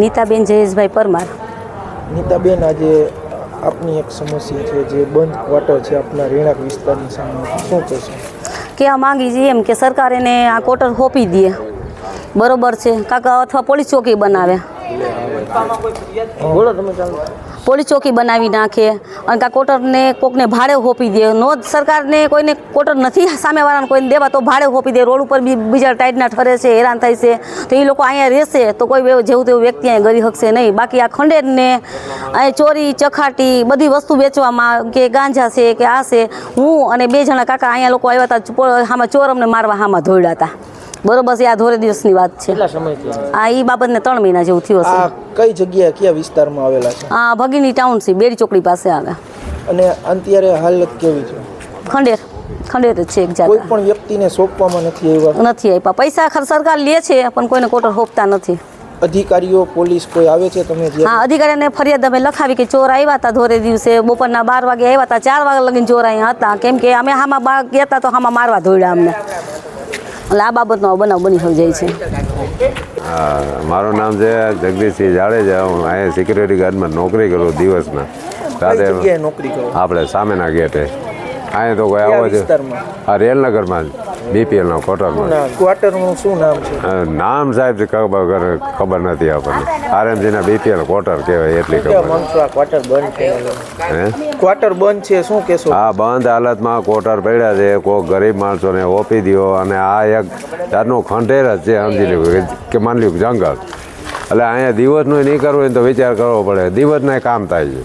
નીતાબેન જયેશભાઈ પરમાર. નીતાબેન આજે આપની એક સમસ્યા છે જે બંધ ક્વાર્ટર છે. આપના રહેણાંક વિસ્તારની સામે શું કહેશો? કહેવા માંગી છીએ એમ કે સરકાર એને આ કોટર હોપી દે. બરોબર છે. કાકા અથવા પોલીસ ચોકી બનાવે. બોલો તમે ચાલો. પોલીસ ચોકી બનાવી નાખે. અને કાં કોટરને કોકને ભાડે હોપી દે. નો સરકારને કોઈને કોટર નથી સામેવાળાને કોઈને દેવા તો ભાડે હોપી દે. રોડ ઉપર બી બીજા ટાઈટના ઠરે છે હેરાન થાય છે. તો એ લોકો અહીંયા રહેશે તો કોઈ જેવું તેવું વ્યક્તિ અહીંયા ગરી શકશે નહીં. બાકી આ ખંડેરને અહીં ચોરી ચખાટી બધી વસ્તુ વેચવામાં કે ગાંજા છે કે આ છે હું અને બે જણા કાકા અહીંયા લોકો આવ્યા હતા આમાં ચોર અમને મારવા હામાં ધોડ્યા હતા. બરોબર છે આ ધોરે દિવસની વાત છે. કેટલા સમયથી આ એ બાબતને ત્રણ મહિના જેવું થયું આ હશે કઈ જગ્યા કયા વિસ્તારમાં આવેલા છે? આ ભગીની ટાઉનશીપ બેડી ચોકડી પાસે આવે. અને અત્યારે હાલત કેવી છે? ખંડેર ખંડેર જ છે એક કોઈ જાત પણ વ્યક્તિને સોંપવામાં નથી આવ્યા? નથી આપ્યા. પૈસા ખર સરકાર લે છે પણ કોઈને કોટર હોપતા નથી. અધિકારીઓ પોલીસ કોઈ આવે છે તમે જે હા અધિકારીને ફરિયાદ અમે લખાવી કે ચોર આવ્યા હતા ધોરે દિવસે. બપોરના બાર વાગે આવ્યા હતા ચાર વાગે લગીને ચોર અહીંયા હતા. કેમ કે અમે હામાં બાર ગયા હતા તો હામાં મારવા ધોડ્યા અમને. એટલે આ બાબતનો બનાવ બની જાય છે. હા મારું નામ છે જગદીશસિંહ જાડેજા. હું અહીંયા સિક્યુરિટી ગાર્ડમાં નોકરી કરું દિવસના સાથે રાતે જગ્યાએ નોકરી કરો? આપણે સામેના ગેટે અહીંયા તો કોઈ આવો છે? આ રેલનગરમાં બીપીએલનો નામ ક્વાર્ટરનું શું નામ છે? નામ સાહેબ ખબર ખબર નથી આપણને. આરએમસીના બીપીએલ ક્વાર્ટર કહેવાય એટલી ખબર. ક્વાર્ટર બંધ છે? હે? ક્વાર્ટર બંધ છે શું કહેશો? આ બંધ હાલતમાં ક્વાર્ટર પડ્યા છે કોઈ ગરીબ માણસોને ઓપી દીધો અને આ એક જાતનું ખંડેર જ છે સમજી લ્યો કે માની લ્યું કે જંગલ. એટલે અહીંયા દિવસનું નહીં કરવું હોય ને તો વિચાર કરવો પડે. દિવસના કામ થાય છે.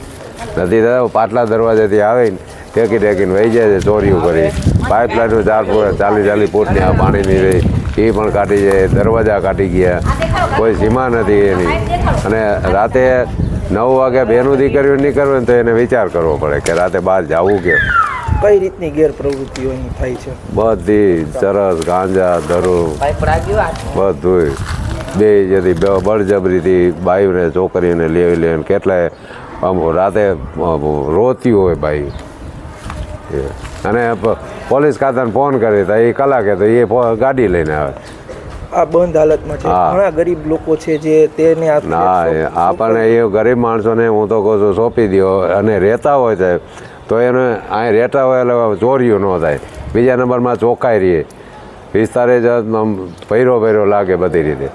નથી દાદા પાટલા દરવાજાથી આવે ને ટેકી ટેકીને વહી જાય છે ચોરીઓ કરી પાઇપલાઇનનું ચાર ચાલી ચાલી ફૂટની આ પાણીની રહી. એ પણ કાઢી જાય દરવાજા કાઢી ગયા. કોઈ સીમા નથી એની. અને રાતે નવ વાગે બેનું દીકરીઓ નીકળવું તો એને વિચાર કરવો પડે કે રાતે બહાર જવું કે કઈ રીતની ગેરપ્રવૃત્તિઓ અહીં થાય છે? બધી ચરસ ગાંજા દરું બધું બે જેથી બ- બળજબરીથી બાઈઓને છોકરીઓને લેવી લે કેટલાય આમ રાતે રોતી હોય બાઈ. અને પોલીસ ખાતાને ફોન કરી તો એ કલાકે તો એ ગાડી લઈને આવે. આ બંધ હાલતમાં છે. હા. ઘણા ગરીબ લોકો છે જે તેને ના એ આપણને એ ગરીબ માણસોને હું તો કહું છું સોંપી દો અને રહેતા હોય સાહેબ તો એને અહીં રહેતા હોય એટલે ચોરીઓ ન થાય. બીજા નંબરમાં ચોખાઈ રહે વિસ્તારે જ આમ ભૈરો ભૈરો લાગે બધી રીતે.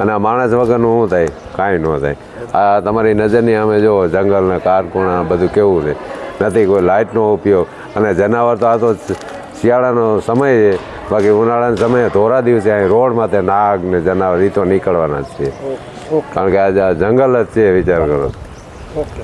અને આ માણસ વગરનું શું થાય? કાંઈ ન થાય. આ તમારી નજરની અમે જુઓ જંગલના કારકુણા બધું કેવું છે? નથી કોઈ લાઇટનો ઉપયોગ. અને જનાવર તો આ તો શિયાળાનો સમય છે. બાકી ઉનાળાના સમયે ધોરા દિવસે અહીં રોડમાં તે નાગ ને જનાવર એ તો નીકળવાના જ છે. કારણ કે આજે આ જંગલ જ છે વિચાર કરો. ઓકે.